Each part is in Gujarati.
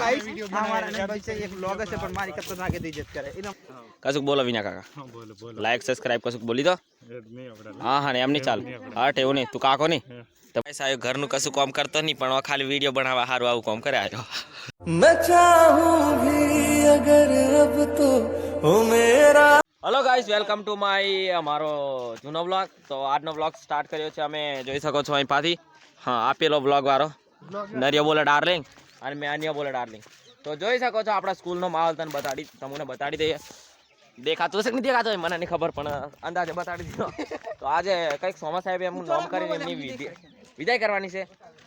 ગાઈસ આ મારા અનંતભાઈ છે એક વ્લોગ છે પણ મારી કરતા નાગે દી ઇજ્જત કરે. એનો કશુંક બોલો વિના કાકા. બોલો બોલો. લાઈક સબસ્ક્રાઇબ કશુંક બોલી દો. હા હા ને એમ નહીં ચાલ હા ટેવું નહીં. તું કાકો નહીં. તો ભાઈ સાહેબ ઘરનું કશું કામ કરતો નહીં પણ ખાલી વીડિયો બનાવવા સારું આવું કામ કરે આવ્યો hello guys welcome to my અમારો જૂનો બ્લોગ તો આજનો બ્લોગ સ્ટાર્ટ કર્યો છે અમે જોઈ શકો છો અહીં પાથી હા આપેલો બ્લોગ વાળો. નરિયો બોલે ડાર્લિંગ. અને મેં બોલે ડાર્લિંગ તો જોઈ શકો છો આપણા સ્કૂલનો માહોલ તને બતાડી તમને બતાડી દઈએ. દેખાતું હશે કે નહીં દેખાતું મને નહીં ખબર પણ અંદાજે બતાડી દીધો. તો આજે કંઈક સોમા સાહેબ એમનું નામ કરીને એમની વિદાય કરવાની છે.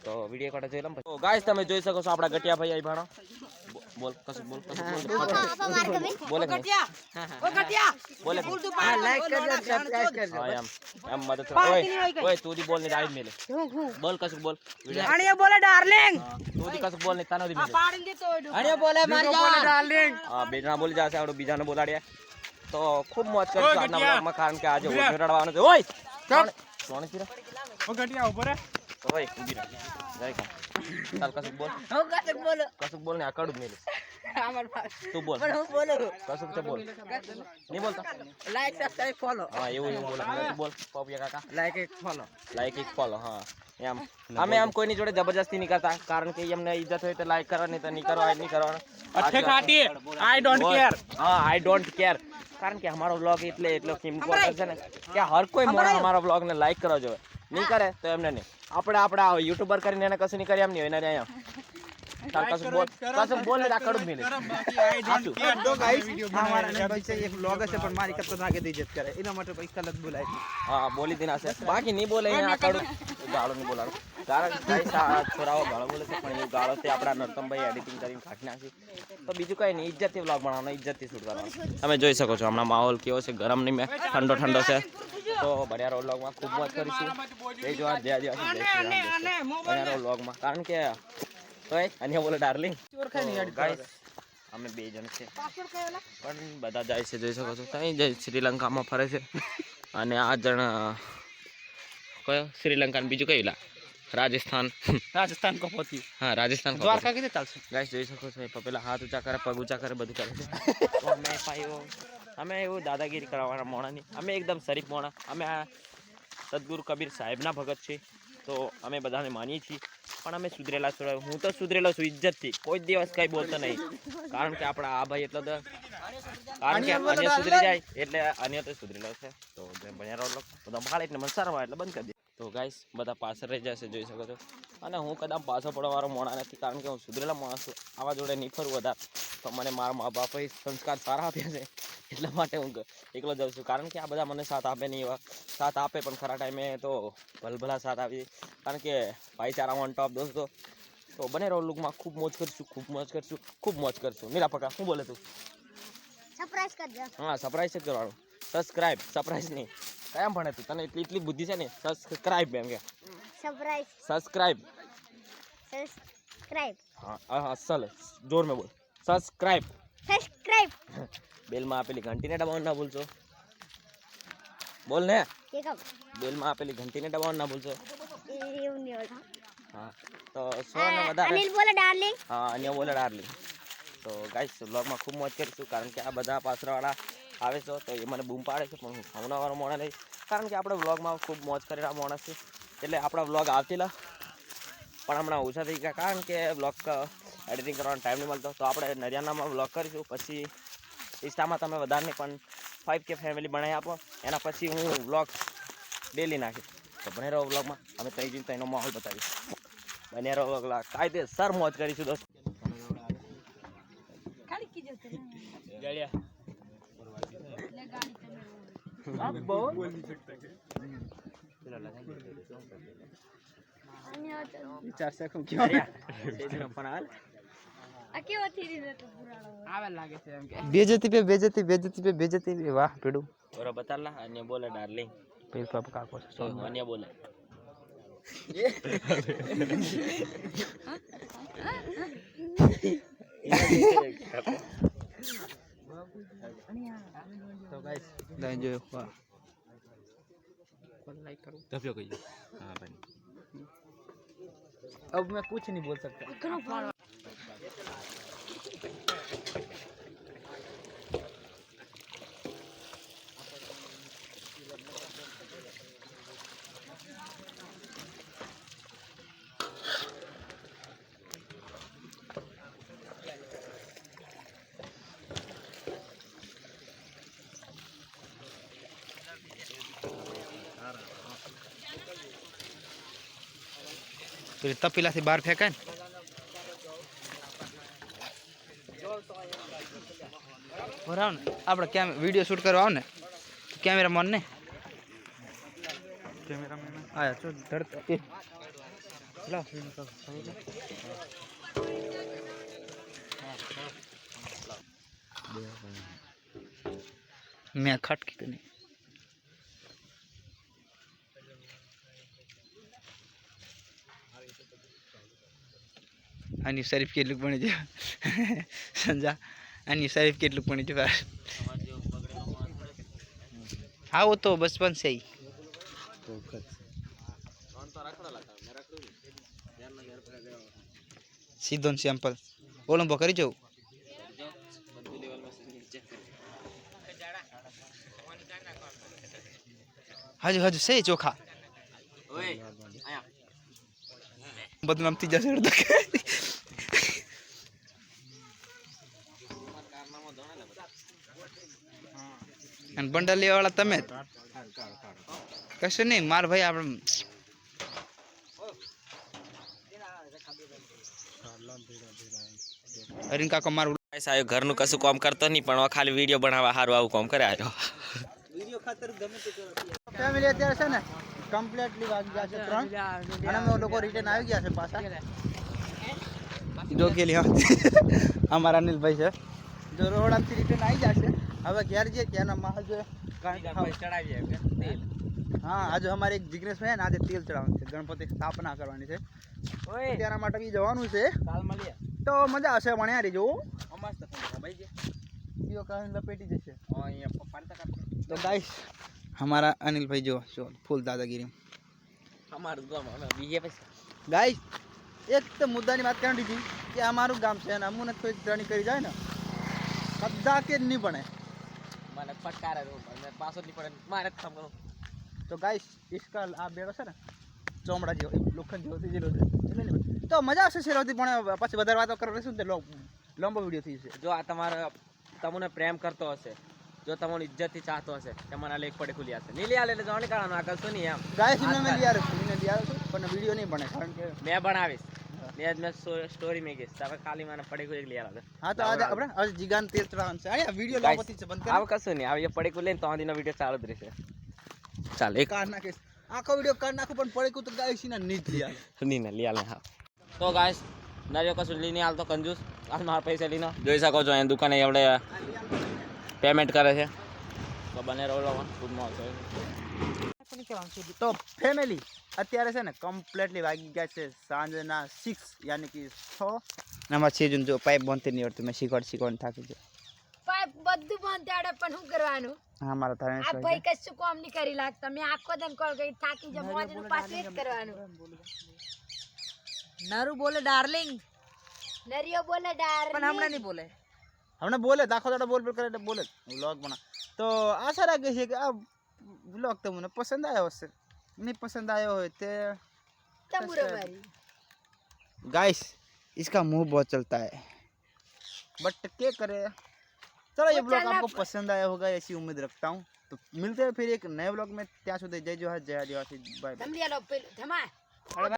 તો વીડિયો કોટા જોઈ લઉં તો ગાઈસ તમે જોઈ શકો છો આપણા ગટિયા ભાઈ અહીં ભાણો. બોલ કશું બોલ કશું બોલ. બોલે? બોલે? હા લાઈક કરજો સબસ્ક્રાઇબ કરજો. હા એમ. એમ મદદ. ઓય ઓય તું જી બોલ ને દાઈ મેલે. બોલ કશું બોલ. અણિયો બોલે ડાર્લિંગ. તું જી કશું બોલ ને તાનો દી મેલે. અણિયો બોલે મારી બોલે ડાર્લિંગ. હા બેजना બોલી જાશે આવડો બીજાને બોલાડ્યા તો ખૂબ મોજ કરશું આજના બ્લોગમાં કારણ કે આજે ઓછો રડવાનો છે. ઓય! સોણે- સોણે ચીરા ઓ ગટિયા ઉપર તો ઓય ઊભી રહે. જય કા ચાલ કશું બોલ. ઓ કાચક બોલ? કશું બોલ ને આ કડું મેલે. আমার পাশ તું બોલ પણ હું બોલું કશું તો બોલ નહીં બોલતા લાઈક સબસ્ક્રાઇબ ફોલો હા એવું એવું બોલ તું બોલ પોપિયા કાકા લાઈક એક ફોલો લાઈક એક ફોલો હા એમ અમે આમ કોઈની જોડે જબરજસ્તી નહીં કરતા કારણ કે એમને ઇજ્જત હોય તો લાઈક કરવાની તો નહીં કરવાની નહીં કરવાનું અઠે ખાટી આઈ ડોન્ટ કેર હા આઈ ડોન્ટ કેર કારણ કે અમારો વ્લોગ એટલે એટલો ઇમ્પોર્ટન્ટ છે ને કે હર કોઈ મોણસ અમારા વ્લોગ ને લાઈક કરવો જોઈએ નહીં કરે તો એમને નહીં આપણે આપણા યુટ્યુબર કરીને એને કશું નહીં કરી એમ નહીં હોય એને અહીંયા તાર કશું બોલ કશું બોલ ને આ કડું જ મિલે. તો ગાઈસ મારા છે એક વ્લોગ છે પણ મારી કરતા નાગે દી ઇજ્જત કરે. એના માટે પછી કલત બોલાય હા બોલી દીના છે. બાકી નહીં બોલે અહીંયા આ કડું ગાળો નહીં બોલાડો. કારણ કે છોરાઓ ગાળો બોલે છે પણ એ ગાળો તે આપણા નરતમભાઈ એડિટિંગ કરીને કાઢી નાખી તો બીજું કઈ નહીં ઇજ્જતથી વ્લોગ બનાવવાનો ઇજ્જતથી શૂટ કરવાનો. તમે જોઈ શકો છો હમણાં માહોલ કેવો છે ગરમ નહીં મેં ઠંડો ઠંડો છે. તો બડિયારો વ્લોગમાં ખૂબ મોજ કરીશું. એ જોવા જય જય બડિયારો વ્લોગમાં કારણ કે તો એ અન્ય બોલે ડાર્લિંગ અમે બે જણ છે. પણ બધા જાય છે જોઈ શકો છો. ત્યાં જાય શ્રીલંકામાં ફરે છે. અને આ જણ કયો? શ્રીલંકા બીજું કયું લા? રાજસ્થાન. રાજસ્થાન કો હા રાજસ્થાન. દ્વારકા કીધે ચાલશે? ગાઈસ જોઈ શકો છો પેલા હાથ ઊંચા કરે પગ ઊંચા કરે બધું કરે છે. અમે પાયો અમે એવું દાદાગીરી કરવાના મોણાની. અમે એકદમ શરીફ મોણા. અમે આ સદગુરુ કબીર સાહેબના ભગત છે તો અમે બધાને માનીએ છીએ. પણ અમે સુધરેલા હું તો સુધરેલો છું ઇજ્જતથી કોઈ દિવસ કંઈ બોલતો નહીં. કારણ કે આપણા આ ભાઈ એટલો તો કારણ કે અન્ય સુધરી જાય એટલે અન્ય તો સુધરેલો છે. તો ભણ્યા રહો બધા ભાડે એટલે મને સારવા એટલે બંધ કરી દે. તો ગાઈસ બધા પાછળ રહી જશે જોઈ શકો છો. અને હું કદાચ પાછો પડવાવાળો મોણા નથી કારણ કે હું સુધરેલા માણસ છું. આવા જોડે નહીં ફરું વધારે. તો મને મારા મા બાપે સંસ્કાર સારા આપ્યા છે. એટલા માટે હું એકલો જાઉં છું કારણ કે આ બધા મને સાથ આપે નહીં એવા સાથ આપે પણ ખરા ટાઈમે તો ભલભલા સાથ આપી કારણ કે ભાઈચારા ઓન ટોપ દોસ્તો તો બને રહો લુકમાં ખૂબ મોજ કરશું ખૂબ મોજ કરશું ખૂબ મોજ કરશું નીરા પકા શું બોલે તું સરપ્રાઈઝ કરજો હા સરપ્રાઈઝ જ કરવાનું સબસ્ક્રાઇબ સરપ્રાઈઝ નહીં કેમ ભણે તું તને એટલી એટલી બુદ્ધિ છે ને સબસ્ક્રાઇબ એમ કે સરપ્રાઈઝ સબસ્ક્રાઇબ સબસ્ક્રાઇબ હા હા અસલ જોર મે બોલ સબસ્ક્રાઇબ સબસ્ક્રાઇબ બેલમાં આપેલી ઘંટીને દબાવવાનું ના ભૂલશો. બોલ ને. બેલમાં આપેલી ઘંટીને દબાવવાનું ના ભૂલશો. હા તો સો તો ગાઈસ બ્લોગમાં ખૂબ મોજ કરીશું કારણ કે આ બધા પાસરાવાળા આવે છે તો એ મને બૂમ પાડે છે પણ હું સામનાવાળો મોડા નહીં. કારણ કે આપણે વ્લોગમાં ખૂબ મોજ કરેલા માણસ છે. એટલે આપણા વ્લોગ આવતી આવતીલા પણ હમણાં ઓછા થઈ ગયા કારણ કે વ્લોગ એડિટિંગ uh, કરવાનો ટાઈમ નહીં મળતો. તો આપણે નરિયાનામાં બ્લોગ કરીશું પછી ઇન્સ્ટામાં તમે વધારે પણ ફાઇવ કે ફેમિલી બનાવી આપો. એના પછી હું વ્લોગ ડેલી નાખીશ. તો બને રહો વ્લોગમાં અમે તઈ જઈને તઈનો માહોલ બતાવીશ. બને રહો વ્લોગ કાયદેસર મોજ કરીશું દોસ્ત. હું કેવો? આ કેવો થઈ રહ્યો તો પુરાણો આવે લાગે છે એમ કે બેજતી પે બેજતી બેજતી પે બેજતી પે વાહ પેડું ઓરા બતાલા અન્ય બોલે ડાર્લિંગ પેલ પાપ કાકો છે તો અન્ય બોલે તો ગાઈસ લઈ જોયો વાહ कौन लाइक करूं ધપ્યો કહીએ હા ભાઈ अब मैं कुछ नहीं बोल सकता Tapi lah si bar fikir ya kan. બરાબર ને આપણે કેમ વીડિયો શૂટ કરવા આવ ને કેમેરામેન ને આયા ચો ધરત એ લાવ મેં ખટકી તો આની શરીફ કેટલું પણ જો. સમજા? આની શરીફ કેટલું પણ જો. આવો તો બચપન છે સીધો સેમ્પલ ઓલંબો કરી જવું હજુ હજુ સે ચોખા? બદનામ થઈ જશે અને બંડલ લેવા વાળા તમે જ. કશું નહીં માર ભાઈ આપણે અરીન કાકો મારું આવ્યો આયો ઘરનું કશું કામ કરતો નહીં પણ ખાલી વીડિયો બનાવવા સારું આવું કામ કરે આવ્યો ફેમિલી અત્યારે છે ને કમ્પ્લીટલી વાગી ગયા છે ત્રણ. અને અમે લોકો રિટર્ન આવી ગયા છે પાછા. ડોકેલી અમારા અનિલભાઈ છે. જો રોડ આમથી રિટર્ન આવી જશે હવે ઘેર જઈએ ત્યાંના મહાજે ચડાવીએ હા આજે અમારે એક જિગ્નેશ ભાઈ ને આજે તેલ ચડાવવાનું છે. ગણપતિ સ્થાપના કરવાની છે. તેના માટે બી જવાનું છે. કાલ મળીએ. તો મજા આવશે ભણ્યા રહીજો. મસ્ત બીજો કાન લપેટી જશે. તો ગાઈસ અમારા અનિલભાઈ જો જો ફૂલ દાદાગીરી. અમારું ગામ અમે બીજે પછી. ગાઈસ એક તો મુદ્દાની વાત કરવાની હતી કે અમારું ગામ છે ને અમુને કોઈ ત્રણી કરી જાય ને કદાચ જ નહીં ભણે. મને ફટકારે પાછો નહીં પડે મારે જ થમ કરું તો ગાઈસ ઇસકા આ બેડો છે ને ચોમડા જેવો લોખંડ જેવો થઈ ગયેલો છે. તો મજા આવશે શેરોથી પણ પછી વધારે વાતો કરવા રહેશું ને તે લાંબો વીડિયો થઈ જશે. જો આ તમારો તમને પ્રેમ કરતો હશે જો તમને ઇજ્જતથી ચાહતો હશે તે મને લેખ પડે ખુલી હશે નહીં આલે એટલે જાણી કાઢવાનું આગળ શું નહીં એમ? ગાય મેં લિયાર છું મેં લઈ છું પણ વીડિયો નહીં બને કારણ કે મેં બનાવીશ. ને આજ મેં સ્ટોરી મેકીશ તમે ખાલી મને પડે એક લઈ આલે હા તો આજે આપણે આજે જીગાન તેલ ચડાવવાનું છે. આ વીડિયો છે. બંધ આવ કશું નહીં. આવી પડે ખુલી ને તો આંધીનો વીડિયો ચાલુ જ રહેશે. ચાલ એક કાર નાખીશ. આખો વીડિયો કાઢ નાખું પણ પડે તો નહીં લઈ આવે નહીં ને લઈ આલે હા. તો ગાઈસ નર્યો કશું લઈને હાલતો કંજૂસ. આ મારા પૈસા લઈને. જોઈ શકો છો અહીંયા દુકાને એવડે પેમેન્ટ કરે છે. તો બને રહો ગુડ મોર્નિંગ તો ફેમિલી અત્યારે છે ને કમ્પ્લીટલી વાગી ગયા છે સાંજના સિક્સ યાની કે છ. આમાં છે જો પાઇપ બનતી નહીં આવડતું. મેં શીખવાડ શીખવાડ થાકી છે પાઇપ બધું બંધ તાડે પણ શું કરવાનું? હા મારા આ ભાઈ કશું કામ નહીં કરી લાગતા. મેં આખો દમ કોલ ગઈ થાકી જાઉં મોજનું પાછું જ કરવાનું. નરુ બોલે ડાર્લિંગ નરિયો બોલે ડાર પણ હમણાં નહીં બોલે. હમણાં બોલે દાખો દાડો બોલ બોલ કરે એટલે બોલે વ્લોગ બના તો આશા રાખીએ છે કે આ ब्लॉग तो मुझे पसंद आया उससे नहीं पसंद आया हो तो गाइस इसका मुँह बहुत चलता है। बट क्या करे? चलो ये ब्लॉग आपको पसंद आया होगा ऐसी उम्मीद रखता हूँ। तो मिलते हैं फिर एक नए ब्लॉग में। त्या जय जोहर जय जोहर बाय